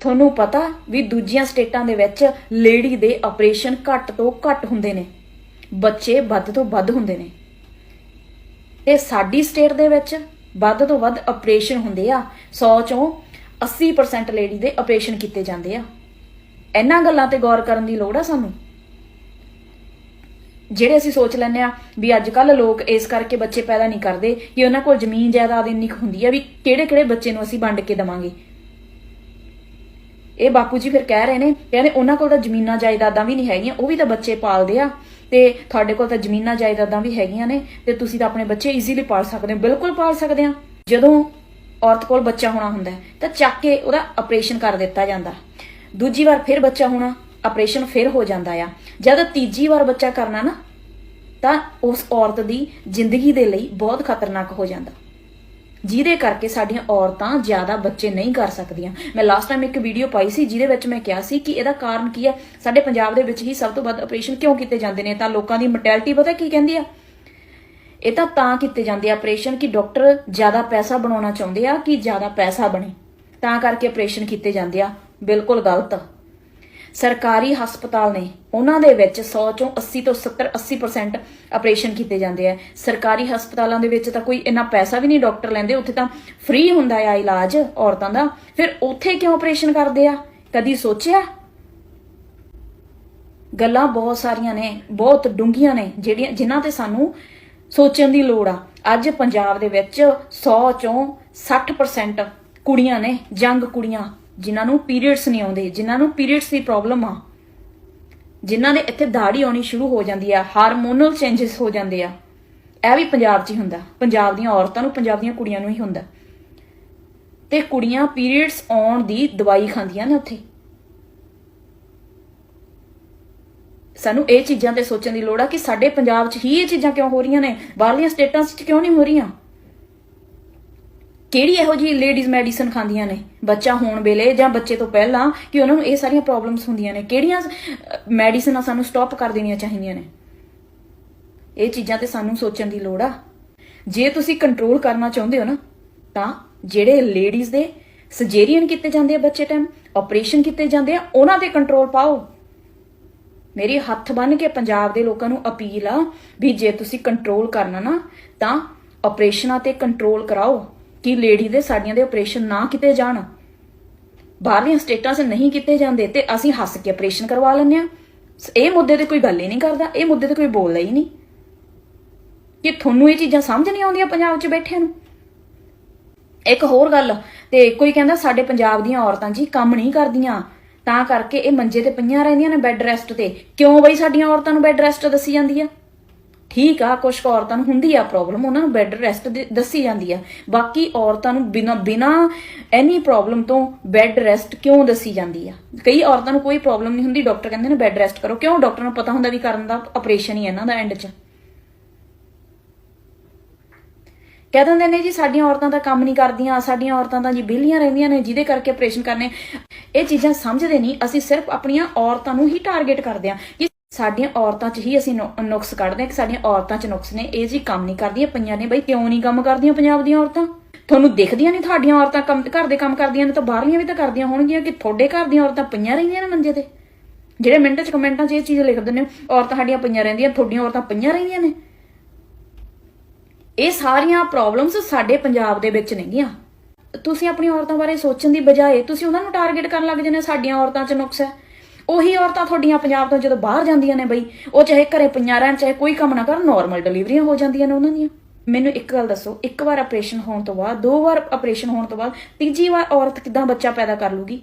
ਤੁਹਾਨੂੰ ਪਤਾ ਵੀ ਦੂਜੀਆਂ ਸਟੇਟਾਂ ਦੇ ਵਿੱਚ ਲੇਡੀ ਦੇ ਆਪਰੇਸ਼ਨ ਘੱਟ ਤੋਂ ਘੱਟ ਹੁੰਦੇ ਨੇ। ਬੱਚੇ ਵੱਧ ਤੋਂ ਵੱਧ ਹੁੰਦੇ ਨੇ। ਤੇ ਸਾਡੀ ਸਟੇਟ ਦੇ ਵਿੱਚ ਵੱਧ ਤੋਂ ਵੱਧ ਆਪਰੇਸ਼ਨ ਹੁੰਦੇ ਆ। 100 ਚੋਂ 80% ਲੇਡੀ ਦੇ ਆਪਰੇਸ਼ਨ ਕੀਤੇ ਜਾਂਦੇ ਆ। ਇਹਨਾਂ ਗੱਲਾਂ ਤੇ ਗੌਰ ਕਰਨ ਦੀ ਲੋੜ ਆ ਸਾਨੂੰ। ਜਿਹੜੇ ਅਸੀਂ ਸੋਚ ਲੈਂਦੇ ਆ ਵੀ ਅੱਜ ਕੱਲ ਲੋਕ ਇਸ ਕਰਕੇ ਬੱਚੇ ਪੈਦਾ ਨਹੀਂ ਕਰਦੇ ਕਿ ਉਹਨਾਂ ਕੋਲ ਜ਼ਮੀਨ ਜਾਇਦਾਦ ਇੰਨੀ ਕੁ ਹੁੰਦੀ ਆ ਵੀ ਕਿਹੜੇ ਕਿਹੜੇ ਬੱਚੇ ਨੂੰ ਅਸੀਂ ਵੰਡ ਕੇ ਦਵਾਂਗੇ। ਇਹ ਬਾਪੂ ਜੀ ਫਿਰ ਕਹਿ ਰਹੇ ਨੇ, ਕਹਿੰਦੇ ਉਹਨਾਂ ਕੋਲ ਤਾਂ ਜ਼ਮੀਨਾਂ ਜਾਇਦਾਦਾਂ ਵੀ ਨਹੀਂ ਹੈਗੀਆਂ, ਉਹ ਵੀ ਤਾਂ ਬੱਚੇ ਪਾਲਦੇ ਆ। ਤੇ ਤੁਹਾਡੇ ਕੋਲ ਤਾਂ ਜ਼ਮੀਨਾਂ ਜਾਇਦਾਦਾਂ ਵੀ ਹੈਗੀਆਂ ਨੇ, ਤੇ ਤੁਸੀਂ ਤਾਂ ਆਪਣੇ ਬੱਚੇ ਈਜ਼ੀਲੀ ਪਾਲ ਸਕਦੇ ਹੋ। ਬਿਲਕੁਲ ਪਾਲ ਸਕਦੇ ਆ। ਜਦੋਂ ਔਰਤ ਕੋਲ ਬੱਚਾ ਹੋਣਾ ਹੁੰਦਾ ਤਾਂ ਚੱਕ ਕੇ ਉਹਦਾ ਆਪਰੇਸ਼ਨ ਕਰ ਦਿੱਤਾ ਜਾਂਦਾ। ਦੂਜੀ ਵਾਰ ਫਿਰ ਬੱਚਾ ਹੋਣਾ ਆਪਰੇਸ਼ਨ ਫਿਰ ਹੋ ਜਾਂਦਾ ਆ। ਜਦ ਤੀਜੀ ਵਾਰ ਬੱਚਾ ਕਰਨਾ ਨਾ, ਤਾਂ ਉਸ ਔਰਤ ਦੀ ਜ਼ਿੰਦਗੀ ਦੇ ਲਈ ਬਹੁਤ ਖਤਰਨਾਕ ਹੋ ਜਾਂਦਾ। ਜਿਹਦੇ ਕਰਕੇ ਸਾਡੀਆਂ ਔਰਤਾਂ ਜ਼ਿਆਦਾ ਬੱਚੇ ਨਹੀਂ ਕਰ ਸਕਦੀਆਂ। ਮੈਂ ਲਾਸਟ ਟਾਈਮ ਇੱਕ ਵੀਡੀਓ ਪਾਈ ਸੀ, ਜਿਹਦੇ ਵਿੱਚ ਮੈਂ ਕਿਹਾ ਸੀ ਕਿ ਇਹਦਾ ਕਾਰਨ ਕੀ ਹੈ? ਸਾਡੇ ਪੰਜਾਬ ਦੇ ਵਿੱਚ ਹੀ ਸਭ ਤੋਂ ਵੱਧ ਆਪਰੇਸ਼ਨ ਕਿਉਂ ਕੀਤੇ ਜਾਂਦੇ ਨੇ? ਤਾਂ ਲੋਕਾਂ ਦੀ ਮੋਰਟੈਲਿਟੀ ਪਤਾ ਕੀ ਕਹਿੰਦੀ ਆ? ਇਹ ਤਾਂ ਤਾਂ ਕੀਤੇ ਜਾਂਦੇ ਆ ਆਪਰੇਸ਼ਨ ਕਿ ਡਾਕਟਰ ਜ਼ਿਆਦਾ ਪੈਸਾ ਬਣਾਉਣਾ ਚਾਹੁੰਦੇ ਆ ਕਿ ਜ਼ਿਆਦਾ ਪੈਸਾ ਬਣੇ। ਤਾਂ ਕਰਕੇ ਆਪਰੇਸ਼ਨ ਕੀਤੇ ਜਾਂਦੇ ਆ। ਬਿਲਕੁਲ ਗਲਤ। ਸਰਕਾਰੀ ਹਸਪਤਾਲ ਨੇ ਉਹਨਾਂ ਦੇ ਵਿੱਚ 100 ਚੋਂ 80 ਤੋਂ 70 80% ਆਪਰੇਸ਼ਨ ਕੀਤੇ ਜਾਂਦੇ ਆ। ਸਰਕਾਰੀ ਹਸਪਤਾਲਾਂ ਦੇ ਵਿੱਚ ਤਾਂ ਕੋਈ ਇੰਨਾ ਪੈਸਾ ਵੀ ਨਹੀਂ ਡਾਕਟਰ ਲੈਂਦੇ, ਉੱਥੇ ਤਾਂ ਫ੍ਰੀ ਹੁੰਦਾ ਆ ਇਲਾਜ ਔਰਤਾਂ ਦਾ। ਫਿਰ ਉੱਥੇ ਕਿਉਂ ਆਪਰੇਸ਼ਨ ਕਰਦੇ ਆ? ਕਦੀ ਸੋਚਿਆ? ਗੱਲਾਂ ਬਹੁਤ ਸਾਰੀਆਂ ਨੇ, ਬਹੁਤ ਡੂੰਘੀਆਂ ਨੇ, ਜਿਹੜੀਆਂ, ਜਿਨ੍ਹਾਂ ਤੇ ਸਾਨੂੰ ਸੋਚਣ ਦੀ ਲੋੜ ਆ। ਅੱਜ ਪੰਜਾਬ ਦੇ ਵਿੱਚ 100 ਚੋਂ 60% ਕੁੜੀਆਂ ਨੇ, ਜੰਗ ਕੁੜੀਆਂ ਜਿਨ੍ਹਾਂ ਨੂੰ ਪੀਰੀਅਡਸ ਨਹੀਂ ਆਉਂਦੇ, ਜਿਨ੍ਹਾਂ ਨੂੰ ਪੀਰੀਅਡਸ ਦੀ ਪ੍ਰੋਬਲਮ ਆ, ਜਿਨ੍ਹਾਂ ਦੇ ਇੱਥੇ ਦਾੜੀ ਆਉਣੀ ਸ਼ੁਰੂ ਹੋ ਜਾਂਦੀ ਆ, ਹਾਰਮੋਨਲ ਚੇਂਜਸ ਹੋ ਜਾਂਦੇ ਆ, ਇਹ ਵੀ ਪੰਜਾਬ 'ਚ ਹੀ ਹੁੰਦਾ, ਪੰਜਾਬ ਦੀਆਂ ਔਰਤਾਂ ਨੂੰ, ਪੰਜਾਬ ਦੀਆਂ ਕੁੜੀਆਂ ਨੂੰ ਹੀ ਹੁੰਦਾ। ਤੇ ਕੁੜੀਆਂ ਪੀਰੀਅਡਸ ਆਉਣ ਦੀ ਦਵਾਈ ਖਾਂਦੀਆਂ ਨੇ ਉੱਥੇ। ਸਾਨੂੰ ਇਹ ਚੀਜ਼ਾਂ ਤੇ ਸੋਚਣ ਦੀ ਲੋੜ ਆ ਕਿ ਸਾਡੇ ਪੰਜਾਬ 'ਚ ਹੀ ਇਹ ਚੀਜ਼ਾਂ ਕਿਉਂ ਹੋ ਰਹੀਆਂ ਨੇ? ਬਾਹਰਲੀਆਂ ਸਟੇਟਾਂ 'ਚ ਕਿਉਂ ਨਹੀਂ ਹੋ ਰਹੀਆਂ? ਕਿਹੜੀ ਇਹੋ ਜੀ ਲੇਡੀਜ਼ ਮੈਡੀਸਨ ਖਾਂਦੀਆਂ ਨੇ? ਬੱਚਾ ਹੋਣ ਵੇਲੇ ਜਾਂ ਬੱਚੇ ਤੋਂ ਪਹਿਲਾਂ ਕਿ ਉਹਨਾਂ ਨੂੰ ਇਹ ਸਾਰੀਆਂ ਪ੍ਰੋਬਲਮਸ ਹੁੰਦੀਆਂ ਨੇ? ਕਿਹੜੀਆਂ ਮੈਡੀਸਨਾਂ ਸਾਨੂੰ ਸਟਾਪ ਕਰ ਦੇਣੀਆਂ ਚਾਹੀਦੀਆਂ ਨੇ? ਇਹ ਚੀਜ਼ਾਂ ਤੇ ਸਾਨੂੰ ਸੋਚਣ ਦੀ ਲੋੜ ਆ। ਜੇ ਤੁਸੀਂ ਕੰਟਰੋਲ ਕਰਨਾ ਚਾਹੁੰਦੇ ਹੋ ਨਾ, ਤਾਂ ਜਿਹੜੇ ਲੇਡੀਜ਼ ਦੇ ਸਰਜਰੀਅਨ ਕੀਤੇ ਜਾਂਦੇ ਆ ਬੱਚੇ ਟਾਈਮ ਆਪਰੇਸ਼ਨ ਕੀਤੇ ਜਾਂਦੇ ਆ, ਉਹਨਾਂ ਤੇ ਕੰਟਰੋਲ ਪਾਓ। ਮੇਰੀ ਹੱਥ ਬੰਨ ਕੇ ਪੰਜਾਬ ਦੇ ਲੋਕਾਂ ਨੂੰ ਅਪੀਲ ਆ ਵੀ ਜੇ ਤੁਸੀਂ ਕੰਟਰੋਲ ਕਰਨਾ ਨਾ, ਤਾਂ ਆਪਰੇਸ਼ਨਾਂ ਤੇ ਕੰਟਰੋਲ ਕਰਾਓ। ਕਿ ਲੇਡੀ ਦੇ ਸਾਡੀਆਂ ਦੇ ਆਪਰੇਸ਼ਨ ਨਾ ਕੀਤੇ ਜਾਣ। ਬਾਹਰਲੀਆਂ ਸਟੇਟਾਂ 'ਚ ਨਹੀਂ ਕੀਤੇ ਜਾਂਦੇ ਤੇ ਅਸੀਂ ਹੱਸ ਕੇ ਆਪਰੇਸ਼ਨ ਕਰਵਾ ਲੈਂਦੇ ਆ ਇਹ ਮੁੱਦੇ ਤੇ ਕੋਈ ਗੱਲ ਹੀ ਨਹੀਂ ਕਰਦਾ, ਇਹ ਮੁੱਦੇ ਤੇ ਕੋਈ ਬੋਲਦਾ ਹੀ ਨਹੀਂ। ਕਿ ਤੁਹਾਨੂੰ ਇਹ ਚੀਜ਼ਾਂ ਸਮਝ ਨਹੀਂ ਆਉਂਦੀਆਂ ਪੰਜਾਬ 'ਚ ਬੈਠਿਆਂ ਨੂੰ। ਇੱਕ ਹੋਰ ਗੱਲ, ਤੇ ਕੋਈ ਕਹਿੰਦਾ ਸਾਡੇ ਪੰਜਾਬ ਦੀਆਂ ਔਰਤਾਂ ਜੀ ਕੰਮ ਨਹੀਂ ਕਰਦੀਆਂ, ਤਾਂ ਕਰਕੇ ਇਹ ਮੰਜੇ ਤੇ ਪਈਆਂ ਰਹਿੰਦੀਆਂ ਨੇ ਬੈੱਡ ਰੈਸਟ ਤੇ। ਕਿਉਂ ਬਈ ਸਾਡੀਆਂ ਔਰਤਾਂ ਨੂੰ ਬੈੱਡ ਰੈਸਟ ਦੱਸੀ ਜਾਂਦੀ ਆ? ਠੀਕ ਆ ਕੁਝ ਔਰਤਾਂ ਨੂੰ ਹੁੰਦੀ ਆ ਪ੍ਰੋਬਲਮ ਉਹਨਾਂ ਨੂੰ ਬੈੱਡ ਰੈਸਟ ਦੱਸੀ ਜਾਂਦੀ ਆ। ਬਾਕੀ ਔਰਤਾਂ ਨੂੰ ਬਿਨਾ ਬਿਨਾ ਐਨੀ ਪ੍ਰੋਬਲਮ ਤੋਂ ਬੈੱਡ ਰੈਸਟ ਕਿਉਂ ਦੱਸੀ ਜਾਂਦੀ ਆ? ਕਈ ਔਰਤਾਂ ਨੂੰ ਕੋਈ ਪ੍ਰੋਬਲਮ ਨਹੀਂ ਹੁੰਦੀ ਡਾਕਟਰ ਕਹਿੰਦੇ ਨੇ ਬੈੱਡ ਰੈਸਟ ਕਰੋ। ਕਿਉਂ? ਡਾਕਟਰ ਨੂੰ ਪਤਾ ਹੁੰਦਾ ਵੀ ਕਰਨ ਦਾ ਆਪਰੇਸ਼ਨ ਹੀ ਇਹਨਾਂ ਦਾ ਐਂਡ 'ਚ। ਕਹਿ ਦਿੰਦੇ ਨੇ ਜੀ, ਸਾਡੀਆਂ ਔਰਤਾਂ ਤਾਂ ਕੰਮ ਨਹੀਂ ਕਰਦੀਆਂ, ਸਾਡੀਆਂ ਔਰਤਾਂ ਤਾਂ ਜੀ ਵਿਹਲੀਆਂ ਰਹਿੰਦੀਆਂ ਨੇ, ਜਿਹਦੇ ਕਰਕੇ ਆਪਰੇਸ਼ਨ ਕਰਨੇ। ਇਹ ਚੀਜ਼ਾਂ ਸਮਝਦੇ ਨਹੀਂ, ਅਸੀਂ ਸਿਰਫ ਆਪਣੀਆਂ ਔਰਤਾਂ ਨੂੰ ਹੀ ਟਾਰਗੇਟ ਕਰਦੇ ਹਾਂ ਕਿ ਸਾਡੀਆਂ ਔਰਤਾਂ 'ਚ ਹੀ ਅਸੀਂ ਨੁ- ਨੁਕਸ ਕੱਢਦੇ ਹਾਂ ਕਿ ਸਾਡੀਆਂ ਔਰਤਾਂ 'ਚ ਨੁਕਸ ਨੇ। ਇਹ ਜੀ ਕੰਮ ਨਹੀਂ ਕਰਦੀਆਂ ਪਈਆਂ ਨੇ ਬਈ। ਕਿਉਂ ਨਹੀਂ ਕੰਮ ਕਰਦੀਆਂ ਪੰਜਾਬ ਦੀਆਂ ਔਰਤਾਂ? ਤੁਹਾਨੂੰ ਦਿਖਦੀਆਂ ਨਹੀਂ ਤੁਹਾਡੀਆਂ ਔਰਤਾਂ ਕੰਮ, ਘਰ ਦੇ ਕੰਮ ਕਰਦੀਆਂ ਨੇ ਤਾਂ ਬਾਹਰਲੀਆਂ ਵੀ ਤਾਂ ਕਰਦੀਆਂ ਹੋਣਗੀਆਂ ਕਿ ਤੁਹਾਡੇ ਘਰ ਦੀਆਂ ਔਰਤਾਂ ਪਈਆਂ ਰਹਿੰਦੀਆਂ ਨੇ ਮੰਜੇ ਤੇ? ਜਿਹੜੇ ਮਿੰਟ 'ਚ ਕਮੈਂਟਾਂ 'ਚ ਇਹ ਚੀਜ਼ ਲਿਖ ਦਿੰਦੇ ਨੇ, ਔਰਤਾਂ ਸਾਡੀਆਂ ਪਈਆਂ ਰਹਿੰਦੀਆਂ, ਤੁਹਾਡੀਆਂ ਔਰਤਾਂ ਪਈਆਂ ਰਹਿੰਦੀਆਂ ਨੇ। ਇਹ ਸਾਰੀਆਂ ਪ੍ਰੋਬਲਮਸ ਸਾਡੇ ਪੰਜਾਬ ਦੇ ਵਿੱਚ ਨੇਗੀਆਂ। ਤੁਸੀਂ ਆਪਣੀ ਔਰਤਾਂ ਬਾਰੇ ਸੋਚਣ ਦੀ ਬਜਾਏ ਤੁਸੀਂ ਉਹਨਾਂ ਨੂੰ ਟਾਰਗੇਟ ਕਰਨ ਲੱਗ ਜਾਂਦੇ ਸਾਡੀਆਂ ਔਰਤਾਂ 'ਚ ਨੁਕਸ ਹੈ। ਉਹੀ ਔਰਤਾਂ ਤੁਹਾਡੀਆਂ ਪੰਜਾਬ ਤੋਂ ਜਦੋਂ ਬਾਹਰ ਜਾਂਦੀਆਂ ਨੇ ਬਈ, ਉਹ ਚਾਹੇ ਘਰੇ ਪਈਆਂ ਰਹਿਣ, ਚਾਹੇ ਕੋਈ ਕੰਮ ਨਾ ਕਰਨ ਨਾਰਮਲ ਡਿਲੀਵਰੀਆਂ ਹੋ ਜਾਂਦੀਆਂ ਨੇ ਉਹਨਾਂ ਦੀਆਂ। ਮੈਨੂੰ ਇੱਕ ਗੱਲ ਦੱਸੋ, ਇੱਕ ਵਾਰ ਆਪਰੇਸ਼ਨ ਹੋਣ ਤੋਂ ਬਾਅਦ, ਦੋ ਵਾਰ ਆਪਰੇਸ਼ਨ ਹੋਣ ਤੋਂ ਬਾਅਦ, ਤੀਜੀ ਵਾਰ ਔਰਤ ਕਿਦਾਂ ਬੱਚਾ ਪੈਦਾ ਕਰ ਲੂਗੀ?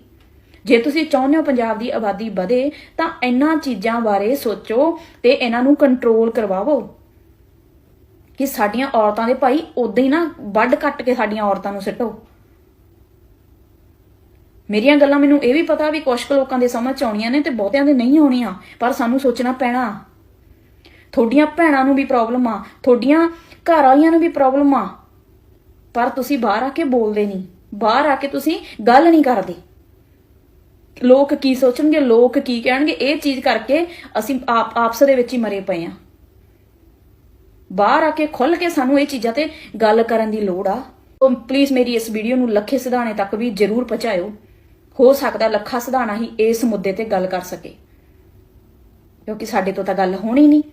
ਜੇ ਤੁਸੀਂ ਚਾਹੁੰਦੇ ਹੋ ਪੰਜਾਬ ਦੀ ਆਬਾਦੀ ਵਧੇ, ਤਾਂ ਇਹਨਾਂ ਚੀਜ਼ਾਂ ਬਾਰੇ ਸੋਚੋ ਤੇ ਇਹਨਾਂ ਨੂੰ ਕੰਟਰੋਲ ਕਰਵਾਵੋ। ਕਿ ਸਾਡੀਆਂ ਔਰਤਾਂ ਦੇ ਭਾਈ ਉਦਾਂ ਹੀ ਨਾ ਵੱਢ ਕੱਟ ਕੇ ਸਾਡੀਆਂ ਔਰਤਾਂ ਨੂੰ ਸਿੱਟੋ। ਮੇਰੀਆਂ ਗੱਲਾਂ ਮੈਨੂੰ ਇਹ ਵੀ ਪਤਾ ਵੀ ਕੁਝ ਲੋਕਾਂ ਦੇ ਸਮਝ ਚ ਆਉਣੀਆਂ ਨੇ ਤੇ ਬਹੁਤਿਆਂ ਦੇ ਨਹੀਂ ਆਉਣੀਆਂ, ਪਰ ਸਾਨੂੰ ਸੋਚਣਾ ਪੈਣਾ। ਤੁਹਾਡੀਆਂ ਭੈਣਾਂ ਨੂੰ ਵੀ ਪ੍ਰੋਬਲਮ ਆ, ਤੁਹਾਡੀਆਂ ਘਰ ਵਾਲੀਆਂ ਨੂੰ ਵੀ ਪ੍ਰੋਬਲਮ ਆ। ਪਰ ਤੁਸੀਂ ਬਾਹਰ ਆ ਕੇ ਬੋਲਦੇ ਨਹੀਂ, ਬਾਹਰ ਆ ਕੇ ਤੁਸੀਂ ਗੱਲ ਨਹੀਂ ਕਰਦੇ। ਲੋਕ ਕੀ ਸੋਚਣਗੇ, ਲੋਕ ਕੀ ਕਹਿਣਗੇ, ਇਹ ਚੀਜ਼ ਕਰਕੇ ਅਸੀਂ ਆਪ, ਆਪਸ ਦੇ ਵਿੱਚ ਹੀ ਮਰੇ ਪਏ ਆ। ਬਾਹਰ ਆ ਕੇ ਖੁੱਲ ਕੇ ਸਾਨੂੰ ਇਹ ਚੀਜ਼ਾਂ ਤੇ ਗੱਲ ਕਰਨ ਦੀ ਲੋੜ ਆ। ਪਲੀਜ਼ ਮੇਰੀ ਇਸ ਵੀਡੀਓ ਨੂੰ ਲੱਖੇ ਸਿਧਾਣੇ ਤੱਕ ਵੀ ਜਰੂਰ ਪਹੁੰਚਾਇਓ। ਹੋ ਸਕਦਾ ਲੱਖਾ ਸਿਧਾਣਾ ਹੀ ਇਸ ਮੁੱਦੇ ਤੇ ਗੱਲ ਕਰ ਸਕੇ। ਕਿਉਂਕਿ ਸਾਡੇ ਤੋਂ ਤਾਂ ਗੱਲ ਹੋਣੀ ਨਹੀਂ।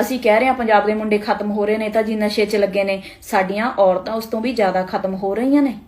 ਅਸੀਂ ਕਹਿ ਰਹੇ ਹਾਂ ਪੰਜਾਬ ਦੇ ਮੁੰਡੇ ਖਤਮ ਹੋ ਰਹੇ ਨੇ ਤਾਂ ਜੀ ਨਸ਼ੇ 'ਚ ਲੱਗੇ ਨੇ, ਸਾਡੀਆਂ ਔਰਤਾਂ ਉਸ ਤੋਂ ਵੀ ਜ਼ਿਆਦਾ ਖਤਮ ਹੋ ਰਹੀਆਂ ਨੇ।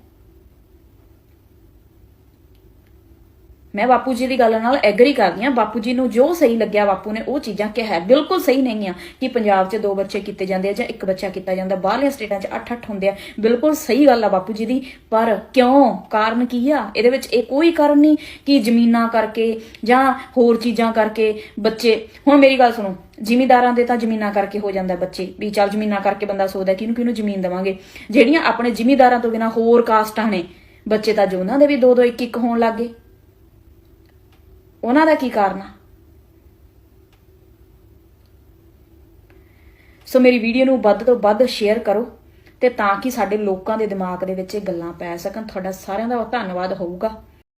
ਮੈਂ ਬਾਪੂ ਜੀ ਦੀ ਗੱਲ ਨਾਲ ਐਗਰੀ ਕਰਦੀ ਹਾਂ। ਬਾਪੂ ਜੀ ਨੂੰ ਜੋ ਸਹੀ ਲੱਗਿਆ, ਬਾਪੂ ਨੇ ਉਹ ਚੀਜ਼ਾਂ ਕਿਹਾ। ਬਿਲਕੁਲ ਸਹੀ ਨਹੀਂ ਆ ਕਿ ਪੰਜਾਬ 'ਚ ਦੋ ਬੱਚੇ ਕੀਤੇ ਜਾਂਦੇ ਆ ਜਾਂ ਇੱਕ ਬੱਚਾ ਕੀਤਾ ਜਾਂਦਾ। ਬਾਹਰਲੀਆਂ ਸਟੇਟਾਂ 'ਚ 8-8 ਹੁੰਦੇ ਆ। ਬਿਲਕੁਲ ਸਹੀ ਗੱਲ ਆ ਬਾਪੂ ਜੀ ਦੀ। ਪਰ ਕਿਉਂ? ਕਾਰਨ ਕੀ ਆ? ਇਹਦੇ ਵਿੱਚ ਇਹ ਕੋਈ ਕਾਰਨ ਨਹੀਂ ਕਿ ਜ਼ਮੀਨਾਂ ਕਰਕੇ ਜਾਂ ਹੋਰ ਚੀਜ਼ਾਂ ਕਰਕੇ ਬੱਚੇ ਹੁਣ ਮੇਰੀ ਗੱਲ ਸੁਣੋ। ਜ਼ਿਮੀਦਾਰਾਂ ਦੇ ਤਾਂ ਜ਼ਮੀਨਾਂ ਕਰਕੇ ਹੋ ਜਾਂਦਾ ਬੱਚੇ। ਵੀ ਚੱਲ ਜ਼ਮੀਨਾਂ ਕਰਕੇ ਬੰਦਾ ਸੋਚਦਾ ਕਿਹਨੂੰ ਕਿਹਨੂੰ ਜ਼ਮੀਨ ਦੇਵਾਂਗੇ? ਜਿਹੜੀਆਂ ਆਪਣੇ ਜ਼ਿਮੀਦਾਰਾਂ ਤੋਂ ਬਿਨਾ ਹੋਰ ਕਾਸਟਾਂ ਨੇ ਬੱਚੇ ਤਾਂ ਜੋ ਉਹਨਾਂ ਦੇ ਵੀ ਦੋ ਦੋ ਇੱਕ ਇੱਕ ਹੋਣ ਲੱਗੇ ਉਹਨਾਂ ਦਾ ਕੀ ਕਾਰਨ ਆ? ਸੋ ਮੇਰੀ ਵੀਡੀਓ ਨੂੰ ਵੱਧ ਤੋਂ ਵੱਧ ਸ਼ੇਅਰ ਕਰੋ ਤੇ ਤਾਂ ਕਿ ਸਾਡੇ ਲੋਕਾਂ ਦੇ ਦਿਮਾਗ ਦੇ ਵਿੱਚ ਇਹ ਗੱਲਾਂ ਪੈ ਸਕਣ। ਤੁਹਾਡਾ ਸਾਰਿਆਂ ਦਾ ਧੰਨਵਾਦ ਹੋਊਗਾ।